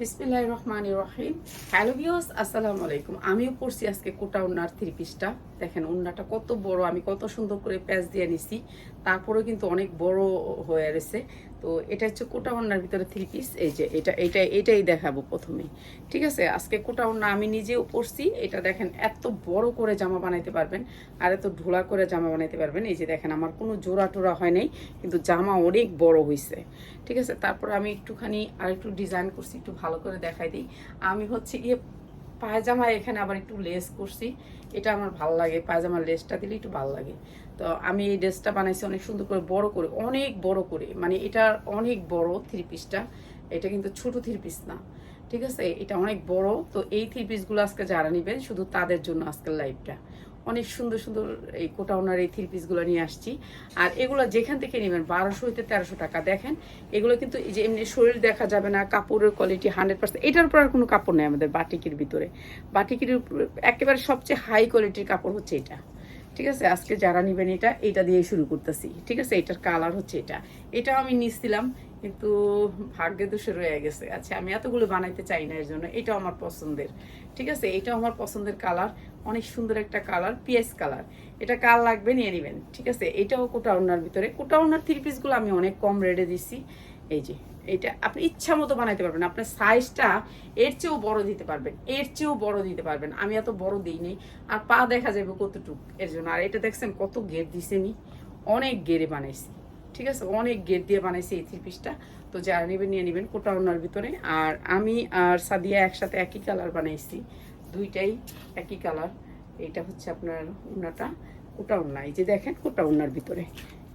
বিসমিল্লাহ রহমান রহিম। হ্যালো ভিওস আসসালামু আলাইকুম। আমিও পড়ছি আজকে কোটা উন্নার থ্রি পিসটা দেখেন উন্নাটা কত বড়, আমি কত সুন্দর করে প্যাচ দিয়ে নিছি। তারপরেও কিন্তু অনেক বড় হয়ে রয়েছে। তো এটা হচ্ছে কোটা উন্নার ভিতরে থ্রি পিস এই যে, এটা এটা, এটাই দেখাবো প্রথমে। ঠিক আছে? আজকে কোটা উন্না আমি নিজেও পরছি। এটা দেখেন, এত বড় করে জামা বানাইতে পারবেন আর এত ঢোলা করে জামা বানাইতে পারবেন। এই যে দেখেন, আমার কোনো জোড়া টোরা হয় নাই, কিন্তু জামা অনেক বড় হয়েছে ঠিক আছে? তারপর আমি একটুখানি আর একটু ডিজাইন করছি, একটু ভালো করে দেখাই দিই। আমি হচ্ছে গিয়ে পায়জামা এখানে আবার একটু লেস করছি। এটা আমার ভালো লাগে, পায়জামার লেসটা দিলে একটু ভালো লাগে। তো আমি এই ড্রেসটা বানাইছি অনেক সুন্দর করে, বড় করে, অনেক বড় করে। মানে এটা অনেক বড় থ্রি পিসটা এটা কিন্তু ছোট থ্রি পিস না। ঠিক আছে? এটা অনেক বড়। তো এই থ্রি পিসগুলো আজকে যারা নেবেন শুধু তাদের জন্য আজকের লাইভটা অনেক সুন্দর সুন্দর এই কোটা ওনার এই থ্রি পিসগুলো নিয়ে আসছি। আর এগুলো যেখান থেকে নেবেন, বারোশো হইতে তেরোশো টাকা। দেখেন, এগুলো কিন্তু এই যে এমনি শরীর দেখা যাবে না, কাপড়ের কোয়ালিটি হান্ড্রেড পার্সেন্ট এটার উপর আর কোনো কাপড় নেই আমাদের বাটিকের ভিতরে। বাটিকের উপর একেবারে সবচেয়ে হাই কোয়ালিটির কাপড় হচ্ছে এটা। ঠিক আছে? আজকে যারা নেবেন এটা এটা দিয়ে শুরু করতেছি। ঠিক আছে? এটার কালার হচ্ছে এটা। এটাও আমি নিচ্ছিলাম কিন্তু ভাগ্যে দোষে রয়ে গেছে। আচ্ছা আমি এতগুলো বানাইতে চাই না এর জন্য এটাও আমার পছন্দের। ঠিক আছে? এটাও আমার পছন্দের কালার, অনেক সুন্দর একটা কালার, পিএস কালার। এটা কার লাগবে নিয়ে নেবেন, ঠিক আছে? এটাও কোটা ওনার ভিতরে। কোটা ওনার থ্রি পিসগুলো আমি অনেক কম রেটে দিচ্ছি এই যে এটা আপনি ইচ্ছা মতো বানাইতে পারবেন। আপনার সাইজটা এর চেয়েও বড় দিতে পারবেন, এর চেয়েও বড় দিতে পারবেন। আমি এত বড় দিই নেই, আর পা দেখা যাবে কতটুক এর জন্য আর এটা দেখছেন কত গেট দিছে নি? অনেক গেড়ে বানাইছি। ঠিক আছে? অনেক গেট দিয়ে বানাইছি এই থ্রি পিসটা তো যারা নেবেন, নিয়ে নেবেন কোটা ওনার ভিতরে। আর আমি আর সাদিয়া একসাথে একই কালার বানাইছি। দুইটাই একই কালার এইটা হচ্ছে আপনার উন্নাটা, কোটা উন্না। এই যে দেখেন, কোটা উন্নার ভিতরে।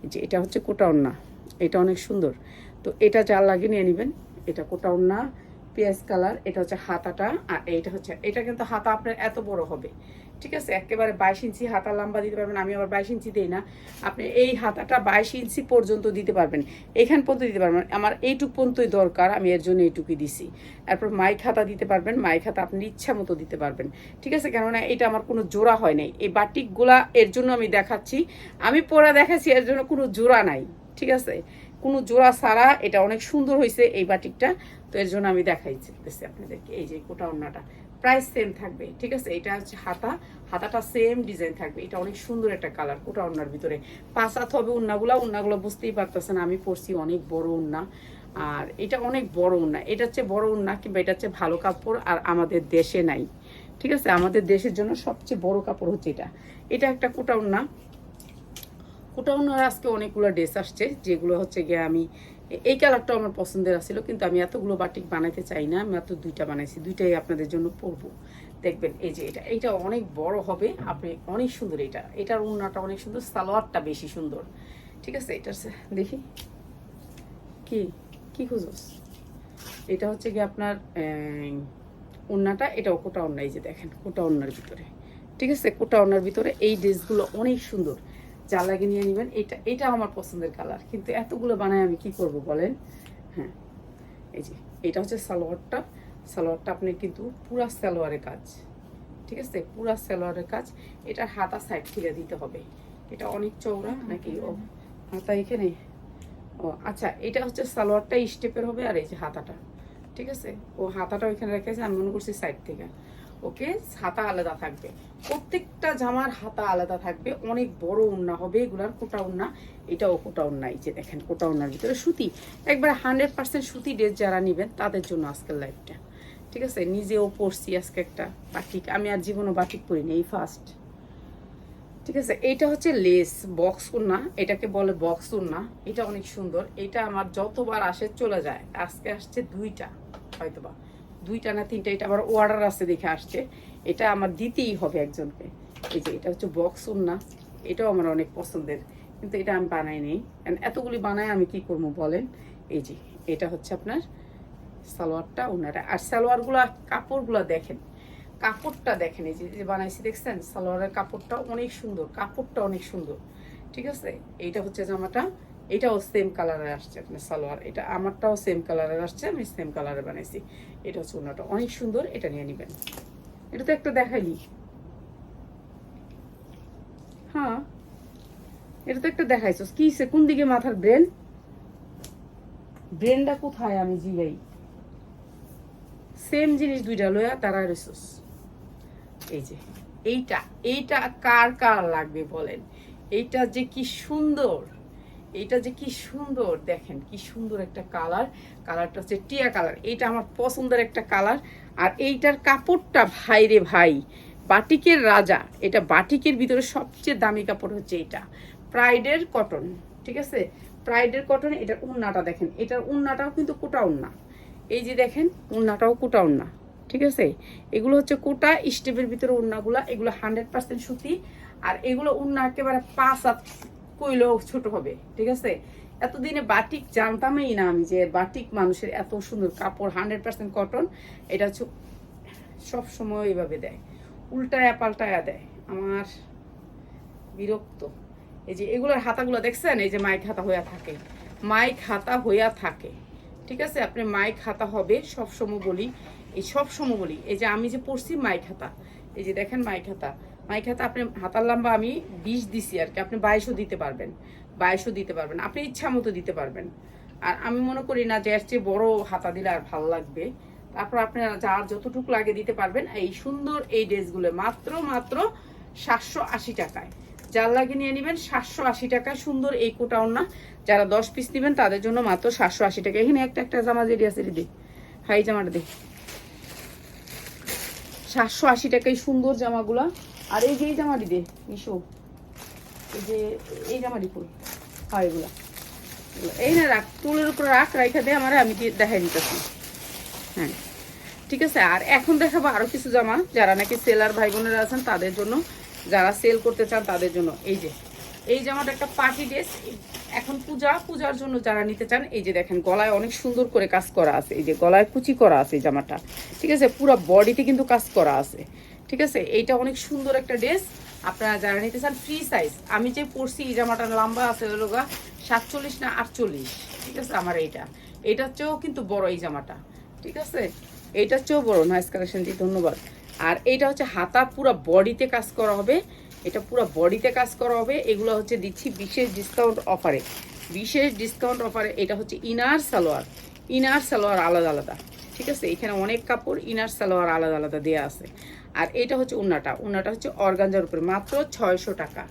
এই যে এটা হচ্ছে কোটা উন্না। এটা অনেক সুন্দর। তো এটা যার লাগে নিয়ে নেবেন। এটা কোটা উন্না, পেঁয়াজ কালার এটা হচ্ছে হাতাটা, আর এইটা হচ্ছে, এটা কিন্তু হাতা আপনার এত বড় হবে। ঠিক আছে, একেবারে বাইশ ইঞ্চি হাতা লম্বা দিতে পারবেন, আমি আবার বাইশ ইঞ্চি দিই না। আপনি এই হাতাটা বাইশ ইঞ্চি পর্যন্ত দিতে পারবেন, এখান পর্যন্ত দিতে পারবেন। আমার এইটুক পর্যন্তই দরকার, আমি এর জন্য এইটুকুই দিছি। তারপর মাইক হাতা দিতে পারবেন, মাইক হাতা আপনি ইচ্ছা মতো দিতে পারবেন। ঠিক আছে, কেননা এটা আমার কোনো জোড়া হয় নাই। এই বাটিকগুলা এর জন্য আমি দেখাচ্ছি, আমি পরে দেখাচ্ছি, এর জন্য কোনো জোড়া নাই। ঠিক আছে, কোনো জোড়া ছাড়া এটা অনেক সুন্দর হয়েছে এই বাটিকটা, তো এর জন্য আমি দেখাইছি আপনাদেরকে, এই যে কোটা অন্যটা প্রাইস সেম থাকবে, ঠিক আছে? এটা হচ্ছে হাতা, হাতাটা সেম ডিজাইন থাকবে। এটা অনেক সুন্দর একটা কালার কোটা উন্নার ভিতরে। পাঁচ হাত হবে উন্নাগুলা উন্নাগুলো বুঝতেই পারতেছেন, আমি পরছি অনেক বড় উন্না আর এটা অনেক বড় উন্না এটা হচ্ছে বড় উন্না কিংবা এটা হচ্ছে ভালো কাপড় আর আমাদের দেশে নাই, ঠিক আছে? আমাদের দেশের জন্য সবচেয়ে বড় কাপড় হচ্ছে এটা। এটা একটা কোটা উন্না কোটা উন্নার আজকে অনেকগুলো ড্রেস আসছে, যেগুলো হচ্ছে গিয়ে আমি এই কালারটাও আমার পছন্দের আছিল, কিন্তু আমি এতগুলো বাটিক বানাইতে চাই না, আমি মাত্র দুইটা বানাইছি, দুইটাই আপনাদের জন্য পরবো। দেখবেন, এই যে এটা এটা অনেক বড় হবে, আপনি অনেক সুন্দর এটা। এটার উন্নাটা অনেক সুন্দর, সালোয়ারটা বেশি সুন্দর। ঠিক আছে এটা দেখি। কি কি খুঁজোস? এটা হচ্ছে কি আপনার উন্নাটা এটাও কোটা এই যে দেখেন, কোটা উন্নার ভিতরে। ঠিক আছে, কোটা উন্নার ভিতরে এই ড্রেসগুলো অনেক সুন্দর। যা লাগে নিয়ে নেবেন। এটা এটা আমার পছন্দের কালার। কিন্তু এতগুলো বানায় আমি কি করব বলেন? হ্যাঁ এই যে এটা হচ্ছে সালোয়ারটা। সালোয়ারটা আপনি কিন্তু পুরা সালোয়ারের কাজ। ঠিক আছে? পুরা সালোয়ারের কাজ। এটা হাতা সাইড থেকে দিতে হবে। এটা অনেক চওড়া নাকি ও হাতা এখানে? ও আচ্ছা এটা হচ্ছে সালোয়ারটা স্টেপের হবে আর এই যে হাতাটা। ঠিক আছে? ও হাতাটা ওইখানে রেখেছে আমি মনে করছি সাইড থেকে। ওকে, হাতা আলাদা থাকবে। প্রত্যেকটা জামার হাতা আলাদা থাকবে। অনেক বড় উন্না হবে এগুলার, কোটা উন্না। এটাও কোটা উন্না, এই যে দেখেন, কোটা উন্নার ভিতরে সুতি। একবারে হান্ড্রেড পার্সেন্ট সুতি ড্রেস যারা নেবেন, তাদের জন্য আজকের লাইফটা ঠিক আছে? নিজেও পড়ছি আজকে একটা বাটিক। আমি আর জীবনও বাটিক পরিনি, এই ফার্স্ট ঠিক আছে? এইটা হচ্ছে লেস বক্স উন্না। এটাকে বলে বক্স উন্না। এটা অনেক সুন্দর। এটা আমার যতবার আসে, চলে যায়। আজকে আসছে দুইটা, হয়তোবা। দুইটা না তিনটা, এটা আমার অর্ডার আছে দেখে আসছে। এটা আমার দিতেই হবে একজনকে। এই যে, এটা হচ্ছে বক্স না এটাও আমার অনেক পছন্দের। কিন্তু এটা আমি বানাই নেই। এতগুলি বানাই আমি কি করব বলেন? এই যে, এটা হচ্ছে আপনার সালোয়ারটা ওনারা আর সালোয়ারগুলো, কাপড়গুলো দেখেন। কাপড়টা দেখেন, এই যে বানাইছি, দেখছেন? সালোয়ারের কাপড়টা অনেক সুন্দর। কাপড়টা অনেক সুন্দর। ঠিক আছে? এইটা হচ্ছে জামাটা। এটাও সেম কালারের আসছে আপনার সালোয়ার। এটা আমারটাও সেম কালারের আসছে, আমি সেম কালারে বানাইছি। এটা হচ্ছে অনেক সুন্দর, এটা নিয়ে নেবেন। এটা তো একটা দেখাইনি। হ্যাঁ এটা তো একটা দেখাইছো। কি সে কোন দিকে মাথার ব্রেন ব্রেনটা কোথায় আমি জিগাই? সেম জিনিস দুইটা লইয়া তারা রেসোস এই যে, এইটা এইটা কার কার লাগবে বলেন? এইটা যে কি সুন্দর! এইটা যে কি সুন্দর, দেখেন কি সুন্দর একটা কালার। কালারটা হচ্ছে টিয়া কালার। এইটা আমার পছন্দের একটা কালার। আর এইটার কাপড়টা ভাই রে ভাই, বাটিকের রাজা। এটা বাটিকের ভিতরে সবচেয়ে দামি কাপড় হচ্ছে এটা প্রাইডের কটন, ঠিক আছে? প্রাইডের কটন, এটার উন্নাটা দেখেন। এটার উন্নাটাও কিন্তু কোটা উন্না। এই যে দেখেন, উন্নাটাও কোটা উন্না, ঠিক আছে? এগুলো হচ্ছে কোটা, স্টেপের ভিতরে উন্নাগুলা, এগুলো হান্ড্রেড পার্সেন্ট সুতি। আর এগুলো উন্না একেবারে পাঁচ হাত কইলেও ছোট হবে, ঠিক আছে? এতদিনে বাটিক জানতামই না আমি যে বাটিক মানুষের এত সুন্দর কাপড় হান্ড্রেড পার্সেন্ট কটন এটা হচ্ছে সব সময় এইভাবে দেয়, উল্টায়া পাল্টায়া দেয়, আমার বিরক্ত। এই যে এগুলোর হাতাগুলো দেখছেন? এই যে মাইক হাতা হইয়া থাকে, মাইক হাতা হইয়া থাকে, ঠিক আছে? আপনি মাইক হাতা হবে সব সময় বলি, এই সব সময় বলি, এই যে আমি যে পড়ছি মাইক হাতা, এই যে দেখেন মাইক হাতা মাইক হাতা আপনি হাতার লম্বা আমি বিশ দিছি আর কি, আপনি বাইশও দিতে পারবেন, বাইশও দিতে পারবেন, আপনি ইচ্ছা মতো দিতে পারবেন। আর আমি মনে করি না যে এর চেয়ে বড় হাতা দিলে আর ভালো লাগবে। তারপর আপনারা যার যতটুকু লাগে দিতে পারবেন, এই সুন্দর এই ড্রেসগুলো মাত্র মাত্র সাতশো আশি টাকায়। যার লাগে নিয়ে নেবেন সাতশো আশি টাকায় সুন্দর এই কোটাও না যারা দশ পিস নেবেন, তাদের জন্য মাত্র সাতশো আশি টাকা। এখানে একটা একটা জামা যেটি আছে দে হাই জামাটা দে। সাতশো আশি টাকায় সুন্দর জামাগুলা। আর এই যে এই জামাটি দে, মিশো। এই যে এই জামাটি ফুল হয় এগুলা। এই না রাখ টুলের উপরে রাখ, রাইখা দে, আমার আমি দেখাই দিতেছি। হ্যাঁ ঠিক আছে? আর এখন দেখাবো আরও কিছু জামা যারা নাকি সেলার ভাই বোনেরা আছেন, তাদের জন্য। যারা সেল করতে চান, তাদের জন্য। এই যে, এই জামাটা একটা পার্টি ড্রেস। এখন পূজা, পূজার জন্য যারা নিতে চান, এই যে দেখেন, গলায় অনেক সুন্দর করে কাজ করা আছে। এই যে গলায় কুচি করা আছে এই জামাটা। ঠিক আছে? পুরো বডিতে কিন্তু কাজ করা আছে। ঠিক আছে? এইটা অনেক সুন্দর একটা ড্রেস। আপনারা যারা নিতে চান ফ্রি সাইজ আমি যে পরছি, এই জামাটা লম্বা আছে, হলো গা সাতচল্লিশ না আটচল্লিশ? ঠিক আছে? আমার এইটা। এইটার চেয়েও কিন্তু বড় এই জামাটা। ঠিক আছে? এইটার চেয়েও বড়। নাইস কালেকশনটি ধন্যবাদ। আর এইটা হচ্ছে হাতা, পুরো বডিতে কাজ করা হবে। এটা পুরো বডিতে কাজ করা হবে। এগুলো হচ্ছে দিচ্ছি বিশেষ ডিসকাউন্ট অফারে বিশেষ ডিসকাউন্ট অফারে এটা হচ্ছে ইনার সালোয়ার। ইনার সালোয়ার আলাদা আলাদা। ঠিক আছে? এখানে অনেক কাপড় ইনার সালোয়ার আলাদা আলাদা দেওয়া আছে। আর এটা হচ্ছে উন্নাটা। উন্নাটা হচ্ছে অর্গানজার উপরে। মাত্র ছয়শো টাকা।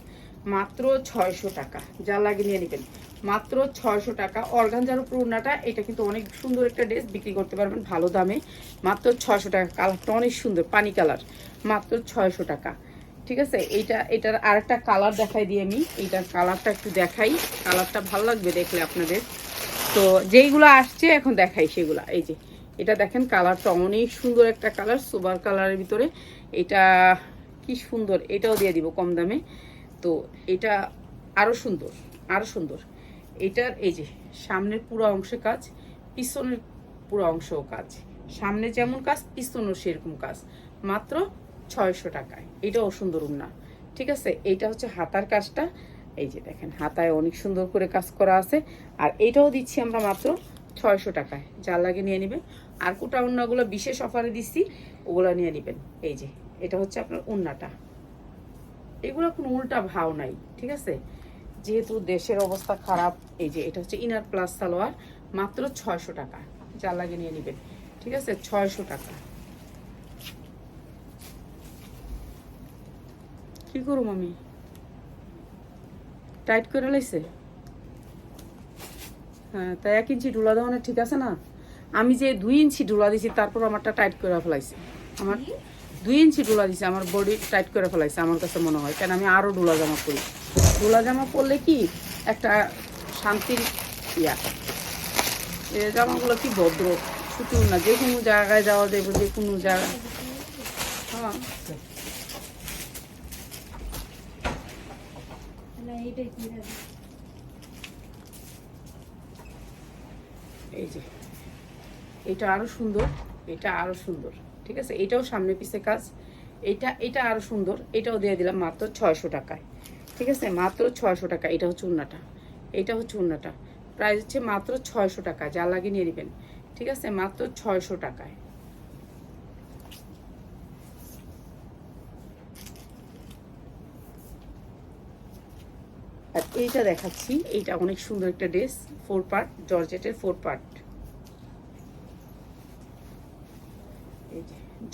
মাত্র ছয়শো টাকা। যা লাগে নিয়ে নেবেন। মাত্র ছয়শো টাকা। অর্গানজার উপর উন্নাটা, এটা কিন্তু অনেক সুন্দর একটা ড্রেস। বিক্রি করতে পারবেন ভালো দামে। মাত্র ছয়শো টাকা। কালারটা অনেক সুন্দর। পানি কালার। মাত্র ছয়শো টাকা। ঠিক আছে? এইটা, এটার আরেকটা কালার দেখাই দিই আমি। এইটার কালারটা একটু দেখাই। কালারটা ভালো লাগবে দেখলে আপনাদের। তো যেইগুলো আসছে এখন দেখাই সেগুলা। এই যে এটা দেখেন কালারটা অনেক সুন্দর একটা কালার সুপার কালারের ভিতরে। এটা কি সুন্দর, এটাও দিয়ে দিব কম দামে। তো এটা আরও সুন্দর আরও সুন্দর। এটার এই যে সামনের পুরো অংশে কাজ, পিছনের পুরো অংশও কাজ। সামনে যেমন কাজ, পিছনেও সেরকম কাজ। মাত্র ছয়শো টাকায়। এটাও সুন্দর উন্না। ঠিক আছে? এইটা হচ্ছে হাতার কাজটা। এই যে দেখেন, হাতায় অনেক সুন্দর করে কাজ করা আছে। আর এটাও দিচ্ছি আমরা মাত্র ছয়শো টাকায়। যার লাগে নিয়ে নেবেন আর কোটা উন্নাগুলো বিশেষ অফারে দিচ্ছি, ওগুলো নিয়ে নেবেন। এই যে, এটা হচ্ছে আপনার উন্নাটা। এগুলো কোনো উল্টা ভাও নাই, ঠিক আছে? যেহেতু দেশের অবস্থা খারাপ, এই যে, এটা হচ্ছে ইনার প্লাস সালোয়ার, মাত্র ছয়শো টাকা। যা লাগে নিয়ে নেবেন, ঠিক আছে? ছয়শো টাকা। কি করুম আমি? টাইট করে লাইছে? হ্যাঁ তাই এক ইঞ্চি ডুলা দেওয়া ঠিক আছে না? আমি যে দুই ইঞ্চি ডুলা দিছি, তারপর আমারটা টাইট করে ফেলাইছে। আমার দুই ইঞ্চি ডুলা দিছে, আমার বডি টাইট করে ফেলাইছে, আমার কাছে মনে হয়। কেন আমি আরও ডুলা জামা করি ডুলা জামা পরলে কি একটা শান্তির ইয়া। এ জামাগুলো কি ভদ্র ছুটি না, যে কোনো জায়গায় যাওয়া যাবে যে কোনো জায়গায়। হ্যাঁ। এই যে এটা আরও সুন্দর, এটা আরও সুন্দর, ঠিক আছে? এটাও সামনে পিছে কাজ। এটা এটা আরও সুন্দর, এটাও দিয়ে দিলাম মাত্র ছয়শো টাকায়, ঠিক আছে? মাত্র ছয়শো টাকা, এটা হচ্ছে উন্নাটা এটা হচ্ছে উন্নাটা প্রাইস হচ্ছে মাত্র ছয়শো টাকা, যা লাগে নিয়ে নেবেন, ঠিক আছে? মাত্র ছয়শো টাকায়। আর এইটা দেখাচ্ছি, এইটা অনেক সুন্দর একটা ড্রেস ফোর পার্ট জর্জেটের ফোর পার্ট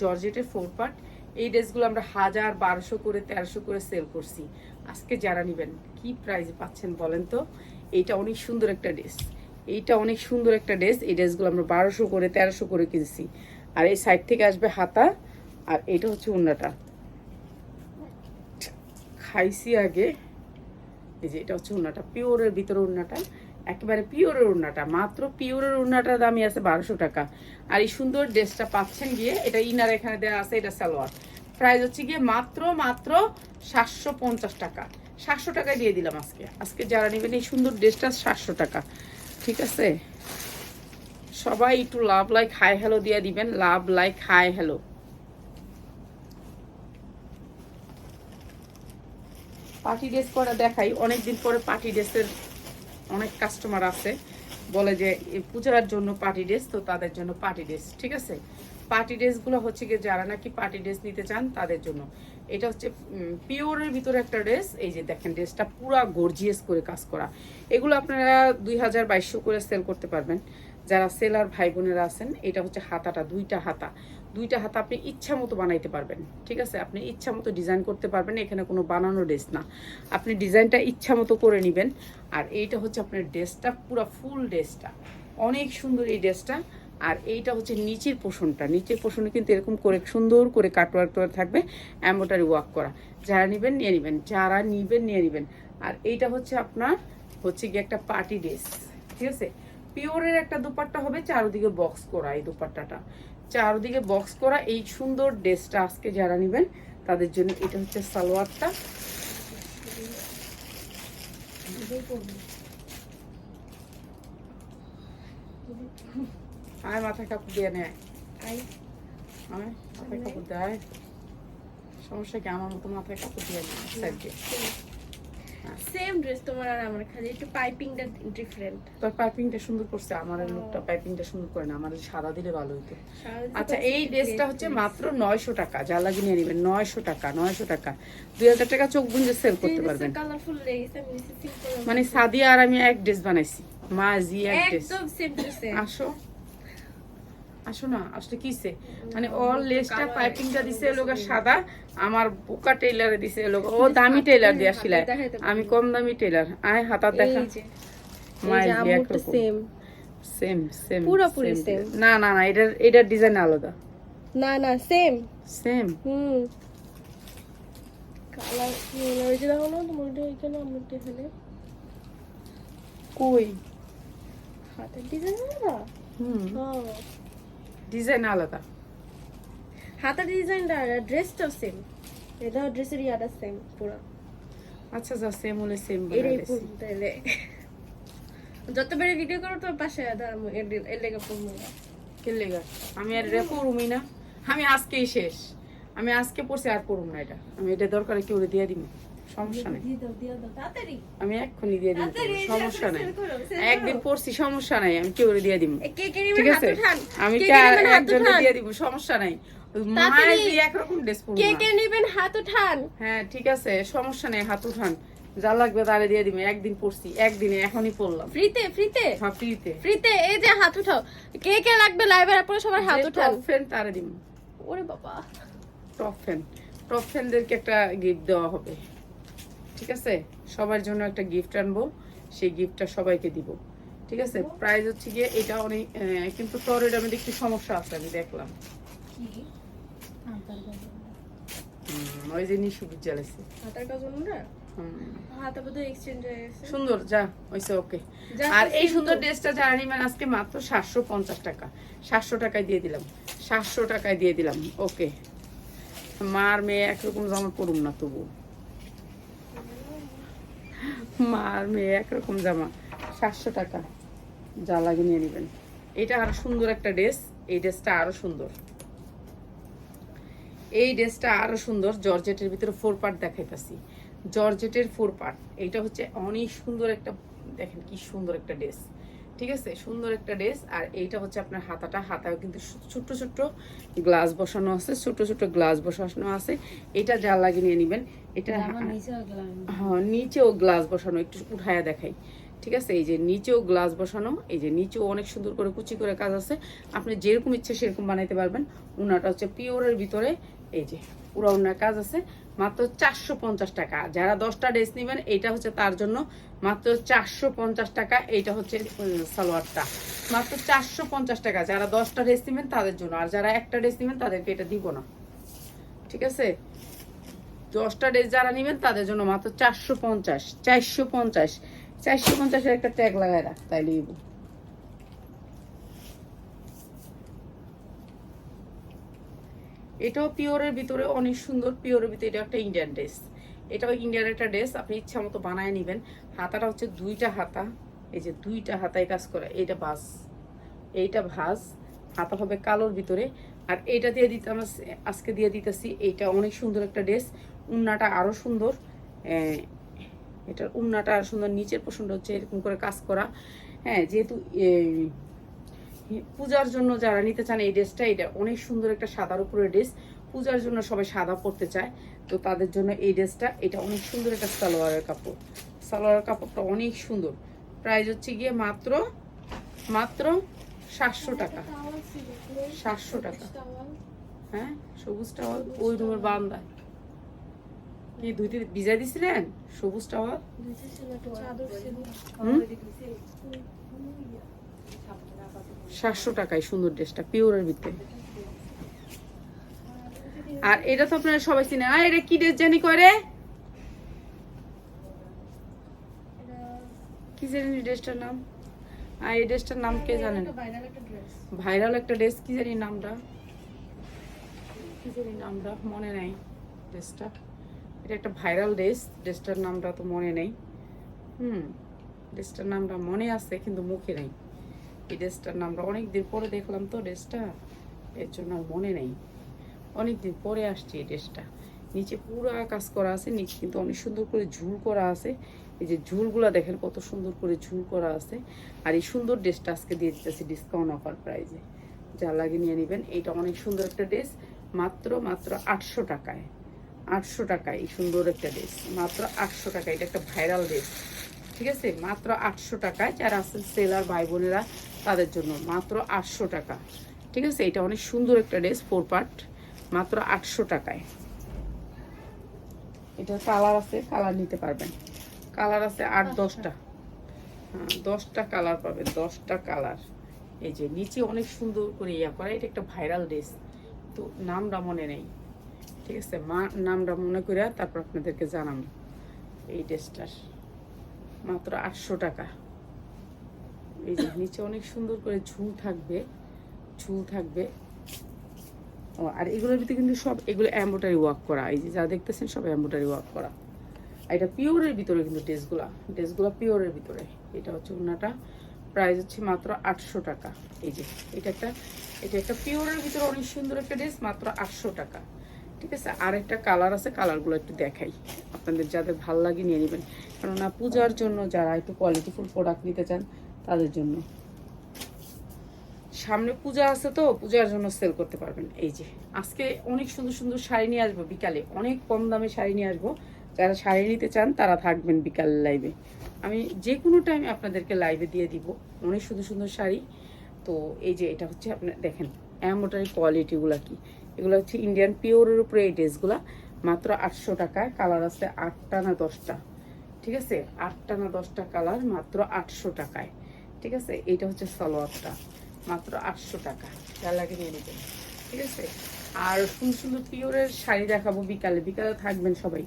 জর্জেটের ফোর পার্ট। এই ড্রেসগুলো আমরা হাজার, বারোশো করে, তেরোশো করে সেল করছি। আজকে যারা নেবেন, কি প্রাইসে পাচ্ছেন বলেন তো? এইটা অনেক সুন্দর একটা ড্রেস। এইটা অনেক সুন্দর একটা ড্রেস। এই ড্রেসগুলো আমরা বারোশো করে, তেরোশো করে কিনছি। আর এই সাইড থেকে আসবে হাতা, আর এটা হচ্ছে উন্নাটা। খাইছি আগে। এই যে এটা হচ্ছে উন্নাটা, পিওরের ভিতরে উন্নাটা। একেবারে পিওরের উন্নাটা মাত্র পিওরের উন্নাটার দামই আছে বারোশো টাকা। আর এই সুন্দর ড্রেসটা পাচ্ছেন গিয়ে, এটা ইনার এখানে দেওয়া আছে, এটা সালোয়ার। প্রাইস হচ্ছে গিয়ে মাত্র মাত্র সাতশো পঞ্চাশ টাকা। সাতশো টাকায় দিয়ে দিলাম আজকে। আজকে যারা নেবেন এই সুন্দর ড্রেসটা সাতশো টাকা। ঠিক আছে? সবাই একটু লাভ লাইক, হাই হ্যালো দিয়ে দিবেন। Love like, hi hello. Party dress করা দেখাই। অনেকদিন পরে পার্টি ড্রেসের অনেক কাস্টমার আছে, বলে যে পূজার জন্য পার্টি ড্রেস তো তাদের জন্য পার্টি ড্রেস ঠিক আছে? পার্টি ড্রেসগুলো হচ্ছে গিয়ে যারা নাকি পার্টি ড্রেস নিতে চান, তাদের জন্য। এটা হচ্ছে পিওরের ভিতরে একটা ড্রেস এই যে দেখেন ড্রেসটা পুরা গর্জিয়াস করে কাজ করা। এগুলো আপনারা দুই হাজার বাইশশো করে সেল করতে পারবেন। যারা সেলার ভাই বোনেরা আছেন, এটা হচ্ছে হাতাটা, দুইটা হাতা। দুইটা হাতা আপনি ইচ্ছা মতো বানাইতে পারবেন, ঠিক আছে? আপনি ইচ্ছা মতো ডিজাইন করতে পারবেন, এখানে কোনো বানানো ড্রেস না। আপনি ডিজাইনটা ইচ্ছা মতো করে নেবেন, আর এইটা হচ্ছে আপনার ড্রেসটা, পুরো ফুল ড্রেসটা। অনেক সুন্দর এই ড্রেসটা, আর এইটা হচ্ছে নিচের পোষণটা। নিচের পোষণে কিন্তু এরকম করে সুন্দর করে কাটওয়ার্ক করে থাকবে এম্বোটারি ওয়ার্ক করা। যারা নেবেন, নিয়ে নেবেন। যারা নিবেন, নিয়ে নেবেন। আর এইটা হচ্ছে আপনার, হচ্ছে গিয়ে একটা পার্টি ড্রেস ঠিক আছে? পিওরের একটা দুপাট্টা হবে, চারদিকে বক্স করা এই দুপাট্টাটা। চারদিকে বক্স করা। এই সুন্দর ড্রেসটা আজকে যারা নেবেন তাদের জন্য এটা হচ্ছে সালোয়ারটা। আয় মাথায় কাপড় দিয়ে নেয় আয়। মাথায় কাপড় দেয় সমস্যা কি? আমার মতো মাথায় কাপড় দিয়ে নেয় সাইড দিয়ে। সেম ড্রেস তোমার আর আমার খালি একটু পাইপিংটা ডিফারেন্ট তোর পাইপিংটা সুন্দর করছে আমার লোকটা পাইপিংটা সুন্দর করে না আমার সাদা দিলে ভালো হতো আচ্ছা এই ড্রেসটা হচ্ছে মাত্র নয়শো টাকা যা লাগে নিয়ে নেবেন নয়শো টাকা নয়শো টাকা। দুই হাজার টাকা চোখ বুঝে সেল করতে পারবেন। কালারফুল লেগেছে মানে সাদিয়া আর আমি এক ড্রেস বানাইছি মা জি এক ড্রেস একদম সেম সেম আসো। আসো না আসলে কিসে মানে অল লেসটা পাইপিংটা দিছে লোক সাদা আমার বোকা টেইলারে দিছে লোক ও দামি টেইলার দিয়া সিলাই আমি কম দামি টেইলার আয় হাতা দেখা। সেম সেম সেম পুরোপুরি same। না না না এটার এটার ডিজাইন আলাদা। না না সেম সেম হুম। কালার ওই যে দেখো না তোমার এখানে আমুরটা এখানে। কই? হাতের ডিজাইন না হুম। হ্যাঁ। ডিজাইন আলাদা। হাতের ডিজাইনটা ড্রেসটাও সেম এটা ড্রেসের ইয়াটা সেম পুরো। আচ্ছা যা সেম হলে সেম এটাই তাহলে যতবারে ভিডিও করো তোর পাশে এর লেগে পড়ব। কে লেগা। আমি আর এটা পড়ুমি না। আমি আজকেই শেষ। আমি আজকে পড়ছি আর পড়ুম না এটা। আমি এটা দরকারে কেউ দিয়ে দিব সমস্যা নেই। আমি এক্ষুনি দিয়ে দিব সমস্যা নাই। একদিন পড়ছি সমস্যা নাই আমি কেউ দিয়ে দিব কে ঠিক আছে? আমি দিয়ে দিব? সমস্যা নাই। তাড়াতাড়ি। মায়ের দিয়ে একরকম ড্রেস পরবো কে না। কে নিবেন? হাত উঠান। হ্যাঁ ঠিক আছে সমস্যা নেই হাত উঠান। যা লাগবে তারে দিয়ে দিবে একদিন পড়ছি একদিনে এখনই পড়লাম। ফ্রিতে ফ্রিতে? হ্যাঁ ফ্রিতে। ফ্রিতে এই যে হাত উঠাও। কে কে লাগবে লাইভের পরে সবার হাত উঠান। টপ ফ্যান তারে দিব ওরে বাবা। টপ ফ্যান টপ ফ্যানদেরকে একটা গিফট দেওয়া হবে। ঠিক আছে? সবার জন্য একটা গিফট আনব সেই গিফটটা সবাইকে দিব। ঠিক আছে? প্রাইস হচ্ছে গিয়ে এটা অনেক কিন্তু টরের মধ্যে একটু সমস্যা আছে আমি দেখলাম। ওই যে নিশু জ্বালাইছে সুন্দর যা ওকে। আর এই সুন্দর। ড্রেসটা যারা নিবেন আজকে মাত্র সাতশো পঞ্চাশ টাকা। সাতশো টাকায় দিয়ে দিলাম। সাতশো টাকায় দিয়ে দিলাম ওকে। মার মেয়ে একরকম জামা পরুম না তবু মার মেয়ে একরকম জামা। সাতশো টাকা। যা লাগে নিয়ে নেবেন। এটা আরও সুন্দর একটা ড্রেস। এই ড্রেসটা আরও সুন্দর। এই ড্রেসটা আরও সুন্দর। জর্জেটের ভিতরে ফোর পার্ট দেখাইতেছি। জর্জেটের ফোর পার্ট এইটা হচ্ছে অনেক সুন্দর একটা দেখেন কি সুন্দর একটা ড্রেস। ঠিক আছে? সুন্দর একটা ড্রেস। আর এইটা হচ্ছে আপনার হাতাটা। হাতাও কিন্তু ছোট্ট ছোট্ট গ্লাস বসানো আছে। ছোট ছোট গ্লাস বসানো আছে। এটা যা লাগিয়ে নিয়ে নেবেন। এটা হ্যাঁ নিচেও গ্লাস বসানো। একটু উঠায়া দেখাই। ঠিক আছে? এই যে নিচেও গ্লাস বসানো। এই যে নিচেও অনেক সুন্দর করে কুচি করে কাজ আছে। আপনি যেরকম ইচ্ছে সেরকম বানাইতে পারবেন। উনাটা হচ্ছে পিওরের ভিতরে। এই যে পুরো উনার কাজ আছে। মাত্র চারশো পঞ্চাশ টাকা। যারা দশটা ড্রেস নেবেন এইটা হচ্ছে তার জন্য মাত্র চারশো পঞ্চাশ টাকা। এইটা হচ্ছে সালোয়ারটা। মাত্র চারশো পঞ্চাশ টাকা। যারা দশটা ড্রেস নেবেন, তাদের জন্য। আর যারা একটা ড্রেস নেবেন, তাদেরকে এটা দিব না। ঠিক আছে? দশটা ড্রেস যারা নেবেন, তাদের জন্য মাত্র চারশো পঞ্চাশ। চারশো পঞ্চাশ। চারশো পঞ্চাশের একটা ট্যাগ লাগায় রাখ তাই দিব এটাও পিওরের ভিতরে অনেক সুন্দর, পিওরের ভিতরে এটা একটা ইন্ডিয়ান ড্রেস এটাও ইন্ডিয়ান একটা ড্রেস আপনি ইচ্ছা মতো বানায় নেবেন। হাতাটা হচ্ছে দুইটা হাতা, এই যে দুইটা হাতায় কাজ করা, এইটা বাস, এইটা ভাজ, হাতা হবে কালোর ভিতরে। আর এইটা দিয়ে দিতে আমরা আজকে দিয়ে দিতেছি, এইটা অনেক সুন্দর একটা ড্রেস উন্নাটা আরও সুন্দর। এটার উন্নাটা আর সুন্দর, নিচের পোষণটা হচ্ছে এরকম করে কাজ করা। হ্যাঁ যেহেতু পূজার জন্য যারা নিতে চান এই ড্রেসটা এটা অনেক সুন্দর একটা সাদার উপরে ড্রেস। পূজার জন্য সবাই সাদা পরতে চায় তো তাদের জন্য এই ড্রেসটা এটা অনেক সুন্দর একটা সালোয়ারের কাপড়। সালোয়ারের কাপড়টা অনেক সুন্দর। প্রাইস হচ্ছে গিয়ে মাত্র মাত্র সাতশো টাকা। সাতশো টাকা। হ্যাঁ সবুজ টাওয়াল ওই রুমের বারান্দায়। কি ধুইতে ভিজাই দিছিলেন? সবুজ টাওয়াল? হুম? সাতশো টাকায় সুন্দর ড্রেসটা পিওরের ভিতরে। আর এটা তো আপনারা সবাই চিনেন। আর এটা কি ড্রেস জানি করে কি জানি ড্রেসটার নাম? আর এই ড্রেসটার নাম কে জানেন? ভাইরাল একটা ড্রেস কি জানি নামটা? কি জানি নামটা মনে নাই ড্রেসটা এটা একটা ভাইরাল ড্রেস ড্রেসটার নামটা তো মনে নেই। হুম ড্রেসটার নামটা মনে আছে কিন্তু মুখে নেই। এই ড্রেসটার নামটা অনেক দিন পরে দেখলাম তো ড্রেসটা, এর জন্য আর মনে নেই। অনেক দিন পরে আসছে এই ড্রেসটা। নিচে পুরো কাজ করা আছে, নিচে কিন্তু অনেক সুন্দর করে ঝুল করা আছে। এই যে ঝুলগুলা দেখেন, কত সুন্দর করে ঝুল করা আছে। আর এই সুন্দর ড্রেসটা আজকে দিয়ে দিতেছি ডিসকাউন্ট অফার প্রাইজে যা লাগে নিয়ে নেবেন। এইটা অনেক সুন্দর একটা ড্রেস, মাত্র মাত্র আটশো টাকায়। আটশো টাকায় এই সুন্দর একটা ড্রেস, মাত্র আটশো টাকা এটা একটা ভাইরাল ড্রেস। ঠিক আছে? মাত্র আটশো টাকায় যারা আছেন সেলার ভাই বোনেরা তাদের জন্য মাত্র আটশো টাকা। ঠিক আছে? এটা অনেক সুন্দর একটা ড্রেস ফোর পার্ট মাত্র আটশো টাকায়। এটা কালার আছে কালার নিতে পারবেন। কালার আছে আট দশটা। হ্যাঁ দশটা কালার পাবেন দশটা কালার এই যে নিচে অনেক সুন্দর করে ইয়া করা এটা একটা ভাইরাল ড্রেস তো নামটা মনে নেই। ঠিক আছে? মা নামটা মনে করে তারপর আপনাদেরকে জানাব এই ড্রেসটার মাত্র আটশো টাকা। এই যে, নিচে অনেক সুন্দর করে ঝুল থাকবে ঝুল থাকবে। ও, আর এগুলোর ভিতরে কিন্তু সব, এগুলো এম্বোটারি ওয়ার্ক করা। এই যে, যা দেখতেছেন সব এম্বোটারি ওয়ার্ক করা। আর এটা পিওরের ভিতরে কিন্তু ড্রেসগুলা, ড্রেসগুলো পিওরের ভিতরে। এটা হচ্ছে ওনাটা প্রাইস হচ্ছে মাত্র আটশো টাকা। এই যে, এটা একটা এটা একটা পিওরের ভিতরে অনেক সুন্দর একটা ড্রেস, মাত্র আটশো টাকা। ঠিক আছে আর একটা কালার আছে কালারগুলো একটু দেখাই। আপনাদের যাদের ভালো লাগে নিয়ে নেবেন। কেননা পূজার জন্য যারা একটু কোয়ালিটিফুল প্রোডাক্ট নিতে চান, তাদের জন্য। সামনে পূজা আছে তো, পূজার জন্য সেল করতে পারবেন। এই যে, আজকে অনেক সুন্দর সুন্দর শাড়ি নিয়ে আসব বিকালে। অনেক কম দামে শাড়ি নিয়ে আসব। যারা শাড়ি নিতে চান, তারা থাকবেন বিকাল লাইভে আমি যে কোনো টাইমে আপনাদেরকে লাইভে দিয়ে দিব। অনেক সুন্দর সুন্দর শাড়ি। তো এই যে, এটা হচ্ছে আপনার, দেখেন অ্যাম্বোটারি কোয়ালিটিগুলো কি। এগুলো হচ্ছে ইন্ডিয়ান পিওরের উপরে এই ড্রেসগুলো মাত্র আটশো টাকায় কালার আছে আটটা না দশটা। ঠিক আছে? আটটা না দশটা কালার মাত্র আটশো টাকায়। ঠিক আছে? এটা হচ্ছে সালোয়ারটা। মাত্র আটশো টাকা। যা লাগে নিয়ে নেবেন ঠিক আছে? আর সুন্দর সুন্দর পিওরের শাড়ি দেখাবো বিকালে। বিকালে থাকবেন সবাই।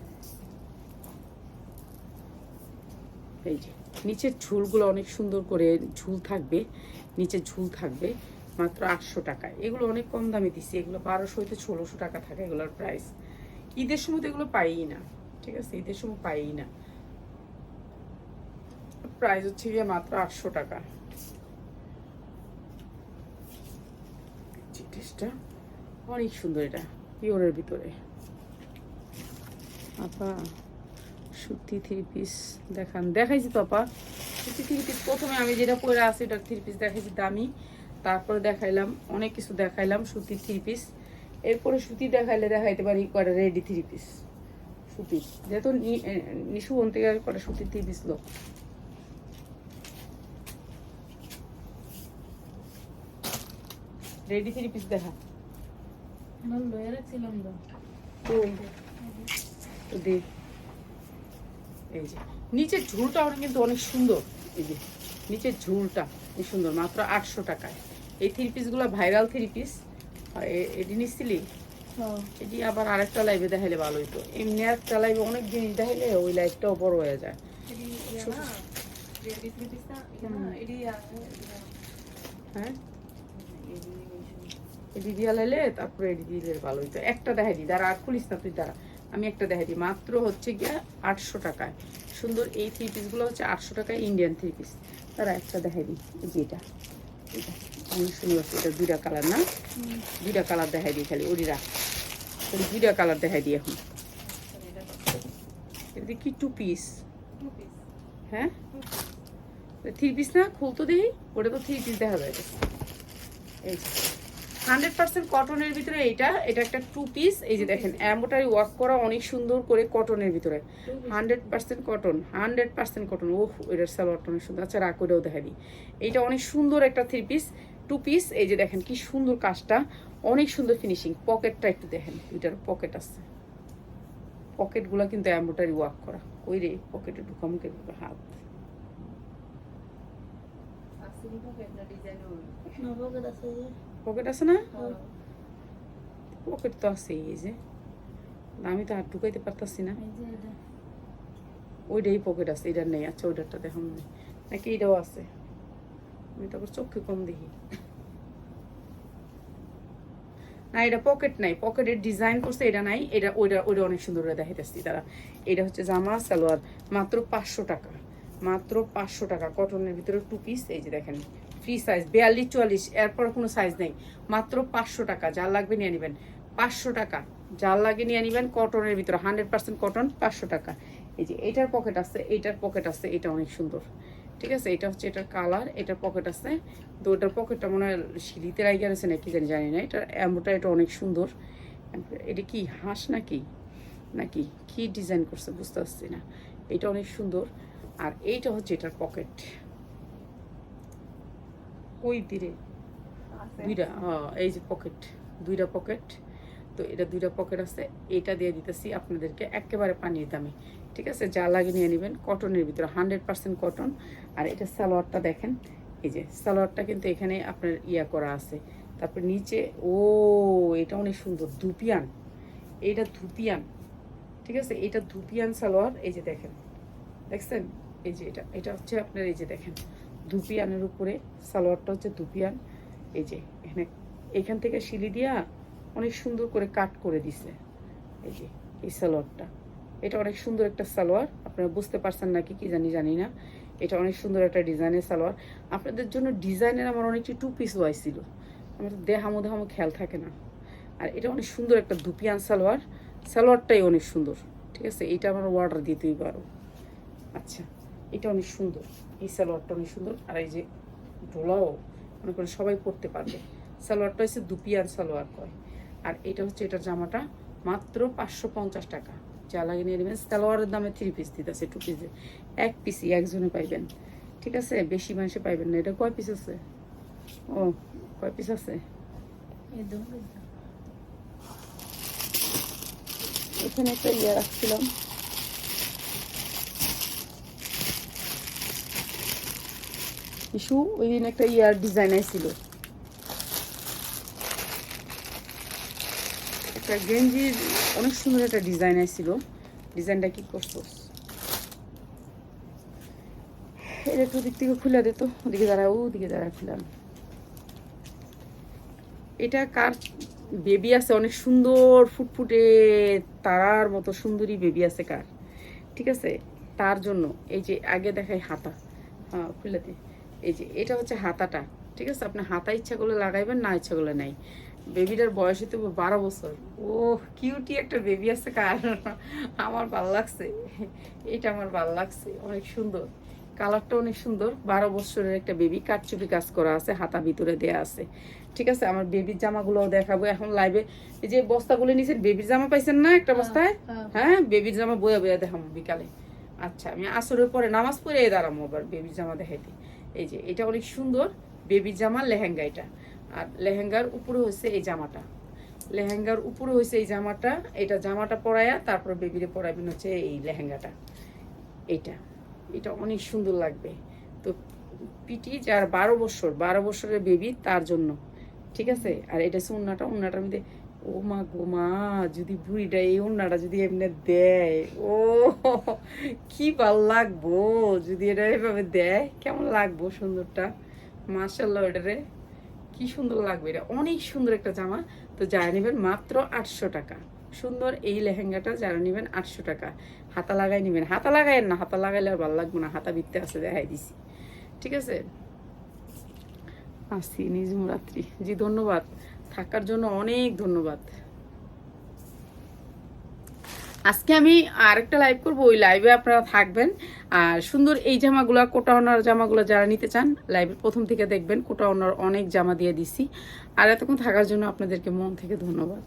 এই যে, নিচের ঝুলগুলো অনেক সুন্দর করে ঝুল থাকবে। নিচে ঝুল থাকবে। মাত্র আটশো টাকায়। এগুলো অনেক কম দামে দিচ্ছি এগুলো বারোশো হইতে ষোলোশো টাকা থাকে এগুলোর প্রাইস ঈদের সময় তো এগুলো পাইই না, ঠিক আছে? ঈদের সময় পাইই না। প্রাইস হচ্ছে গিয়ে মাত্র আটশো টাকা। অনেক সুন্দর এটা পিওরের ভিতরে। আপা, সুতি থ্রি পিস দেখান। দেখাইছি তো, আপা। সুতি থ্রি পিস প্রথমে আমি যেটা পরে আছি, ওটা থ্রি পিস দেখাইছি দামি। তারপরে দেখাইলাম অনেক কিছু দেখাইলাম সুতি থ্রি পিস এরপরে সুতি দেখাইলে দেখাইতে পারি করে রেডি থ্রি পিস সুতি। যেহেতু নিশু বলতে গেলে কটা সুতি থ্রি পিস লোক। রেডি থ্রি পিস দেখা। এই নিচের ঝুলটা কিন্তু অনেক সুন্দর। এই যে নিচের ঝুলটা সুন্দর মাত্র আটশো টাকায়। এই থ্রি পিসগুলো ভাইরাল থ্রি পিস এটি নিচ্ছিলি এটি আবার আরেকটা লাইভে দেখাইলে ভালো হইতো। এমনি একটা লাইভে অনেক জিনিস দেখাইলে ওই লাইভটাও বড় হয়ে যায়। হ্যাঁ? এডি দিয়া লাইলে তারপরে এডি দিলে ভালো হইতো। একটা দেখাই দি দাঁড়া আর খুলিস না তুই দাঁড়া। আমি একটা দেখাই দিই মাত্র হচ্ছে গিয়া আটশো টাকায়। সুন্দর এই থ্রি পিসগুলো হচ্ছে আটশো টাকায় ইন্ডিয়ান থ্রি পিস তারা একটা দেখাই দিই এই যে এটা এটা। অনেক সুন্দর এটা দুইটা কালার না? দুইটা কালার দেখাই দিই খালি ওরিরা খালি দুইটা কালার দেখাই দিই এখন। এটা কি টু পিস হ্যাঁ? থ্রি পিস না? খুলতো দেখি, ওটা তো থ্রি পিস দেখা যায়। এই হান্ড্রেড পার্সেন্ট কটনের ভিতরে এইটা, এটা একটা টু পিস এই যে দেখেন অ্যাম্বোটারি ওয়ার্ক করা অনেক সুন্দর করে কটনের ভিতরে। Hundred percent cotton hundred percent cotton ও এটার সালোয়ারটা অনেক সুন্দর। আচ্ছা রাখ ওটাও দেখা দিই। এইটা অনেক সুন্দর একটা থ্রি পিস টু পিস এই যে দেখেন কি সুন্দর কাজটা, অনেক সুন্দর ফিনিশিং পকেটটা একটু দেখেন, দুইটার পকেট আছে। পকেটগুলো কিন্তু অ্যাম্বোটারি ওয়ার্ক করা। ওই রে পকেটে ঢুকামুখে ঢুকা হাত। পকেট আছে না? পকেট তো আছে, এই যে। আমি তো হাত ঢুকাইতে পারতাছি না। ওইটাই পকেট আছে এটার নেই আচ্ছা ওইটারটা দেখো হয়। নাকি এটাও আছে? আমি তারপর চোখে কম দেখি। না, এটা পকেট নাই পকেটের ডিজাইন করছে, এটা নাই, এটা ওইটা ওইটা অনেক সুন্দর করে দেখাইতেছি তারা এটা হচ্ছে জামা, সালোয়ার, মাত্র পাঁচশো টাকা, মাত্র পাঁচশো টাকা কটনের ভিতরে টু পিস এই যে দেখেন ফ্রি সাইজ বিয়াল্লিশ, চুয়াল্লিশ, এরপর কোনো সাইজ নেই, মাত্র পাঁচশো টাকা, যার লাগবে নিয়ে নেবেন, পাঁচশো টাকা, যার লাগে নিয়ে নেবেন কটনের ভিতরে হান্ড্রেড পার্সেন্ট কটন পাঁচশো টাকা, এই যে এটার পকেট আছে এইটার পকেট আছে, এটা অনেক সুন্দর। ঠিক আছে এটা হচ্ছে এটার কালার এটার পকেট আছে। তো ওটার পকেটটা মনে হয় সিঁড়িতে লাগিয়ে আছে নাকি জানি জানি না। এটার অ্যাম্বোটা এটা অনেক সুন্দর। এটা কি হাঁস নাকি? নাকি কি ডিজাইন করছে বুঝতে পারছি না। এটা অনেক সুন্দর। আর এইটা হচ্ছে এটার পকেট ওই দিরে দুইটা হ্যাঁ, এই যে পকেট দুইটা পকেট তো এটা দুইটা পকেট আছে। এটা দিয়ে দিতেছি আপনাদেরকে একেবারে পানির দামে। ঠিক আছে, যা লাগে নিয়ে নেবেন। কটনের ভিতরে হান্ড্রেড পার্সেন্ট কটন আর এটা সালোয়ারটা দেখেন, এই যে সালোয়ারটা কিন্তু এখানে আপনার ইয়া করা আছে। তারপর নিচে, ও, এটা অনেক সুন্দর, ধুপিয়ান। এইটা ধুপিয়ান, ঠিক আছে? এটা ধুপিয়ান সালোয়ার, এই যে দেখেন। দেখছেন? এই যে এটা এটা হচ্ছে আপনার, এই যে দেখেন, ধুপিয়ানের উপরে, সালোয়ারটা হচ্ছে ধুপিয়ান। এই যে এখানে, এখান থেকে শিলি দিয়া অনেক সুন্দর করে কাট করে দিছে। এই যে, এই সালোয়ারটা। এটা অনেক সুন্দর একটা সালোয়ার। আপনারা বুঝতে পারছেন নাকি, কি জানি জানি না। এটা অনেক সুন্দর একটা ডিজাইনের সালোয়ার। আপনাদের জন্য ডিজাইনের আমার অনেকটি টু পিস ছিল। আমার দেহামো দেহামো খেয়াল থাকে না। আর এটা অনেক সুন্দর একটা দুপিয়ান সালোয়ার। সালোয়ারটাই অনেক সুন্দর। ঠিক আছে? এটা আমার অর্ডার দিতেই পারো আচ্ছা এটা অনেক সুন্দর। এই সালোয়ারটা অনেক সুন্দর। আর এই যে ডোলাও মনে করেন সবাই পরতে পারবে। সালোয়ারটা হচ্ছে দুপিয়ান সালোয়ার কয়। আর এটা হচ্ছে, এটার জামাটা মাত্র পাঁচশো পঞ্চাশ টাকা। যা লাগে নিয়ে নেবেন। সালোয়ারের দামে থ্রি পিস দিতেছে টু পিসে এক পিসই একজনে পাইবেন। ঠিক আছে? বেশি মানুষে পাইবেন না। এটা কয় পিস আছে? ও কয় পিস আছে? এখানে একটা ইয়ে রাখছিলাম। ইস্যু ওই দিন একটা ইয়ার ডিজাইন ছিল একটা গেঞ্জির অনেক সুন্দর একটা ডিজাইন ছিল ডিজাইনটা কি করছ এটা একটু দিক থেকে খুলে দিত ওদিকে দাঁড়া ওদিকে দাঁড়া খুলাম এটা কার বেবি আছে? অনেক সুন্দর ফুটফুটে তারার মতো সুন্দরী বেবি আছে কার। ঠিক আছে? তার জন্য, এই যে আগে দেখাই হাতা। হ্যাঁ খুলে এই যে, এটা হচ্ছে হাতাটা। ঠিক আছে আপনি হাতা ইচ্ছা করলে লাগাইবেন না ইচ্ছা করলে নাই। বেবিটার বয়স হতে বারো বছর। ও কিউটি একটা বেবি আছে কার? আমার ভালো লাগছে। এটা আমার ভালো লাগছে অনেক সুন্দর। কালারটা অনেক সুন্দর বারো বছরের একটা বেবি কাটচুপি কাজ করা আছে হাতা ভিতরে দেয়া আছে। ঠিক আছে আমার বেবির জামাগুলোও দেখাবো এখন লাইভে এই যে বস্তাগুলো নিচে বেবির জামা পাইছেন না একটা বস্তায়? হ্যাঁ। হ্যাঁ বেবির জামা বয়ে বয়ে দেখাবো বিকালে। আচ্ছা আমি আসরের পরে নামাজ পড়ে দাঁড়াবো আবার বেবির জামা দেখাইতে। এই যে এটা অনেক সুন্দর। বেবির জামা, লেহেঙ্গা এটা। আর লেহেঙ্গার উপরে হচ্ছে এই জামাটা। লেহেঙ্গার উপরে হয়েছে এই জামাটা, এটা জামাটা পরায়া তারপর বেবিরে পরাবেন হচ্ছে এই লেহেঙ্গাটা। এইটা। এটা অনেক সুন্দর লাগবে। তো পিটি যার বারো বছর, বারো বছরের বেবি তার জন্য। ঠিক আছে? আর এটা হচ্ছে উন্নাটা উন্নাটার মধ্যে, ও মা গো মা, যদি বুড়িটা এই উন্নাটা যদি এমনি দেয়, ও, কি ভালো লাগবো? যদি এটা এভাবে দেয়, কেমন লাগবো সুন্দরটা? মার্শাল্লাহ এটারে কি সুন্দর লাগবে এটা। অনেক সুন্দর একটা জামা। তো যারা নেবেন মাত্র আটশো টাকা। সুন্দর এই লেহেঙ্গাটা যারা নেবেন আটশো টাকা। হাতা লাগাই নেবেন। হাতা লাগাই না, হাতা লাগাইলে আর ভালো লাগবে না। হাতা বিত্তে আছে, দেখাই দিছি। ঠিক আছে? আসি নিজুম রাত্রি জি, ধন্যবাদ। থাকার জন্য অনেক ধন্যবাদ। আজকে আমি আরেকটা লাইভ করব, ওই লাইভে আপনারা থাকবেন। আর সুন্দর এই জামাগুলো, কোটা ওনার জামাগুলো যারা নিতে চান লাইভের প্রথম থেকে দেখবেন, কোটা ওনার অনেক জামা দিয়ে দিছি। আর এতক্ষণ থাকার জন্য আপনাদেরকে মন থেকে ধন্যবাদ।